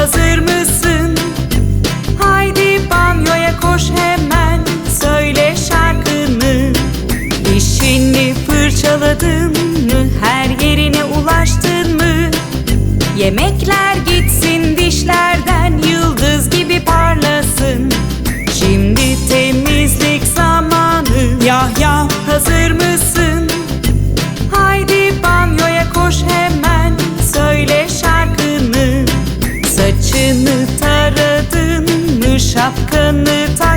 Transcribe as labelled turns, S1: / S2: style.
S1: Hazır mısın? Haydi banyoya koş hemen Söyle şarkını Dişini fırçaladın in the time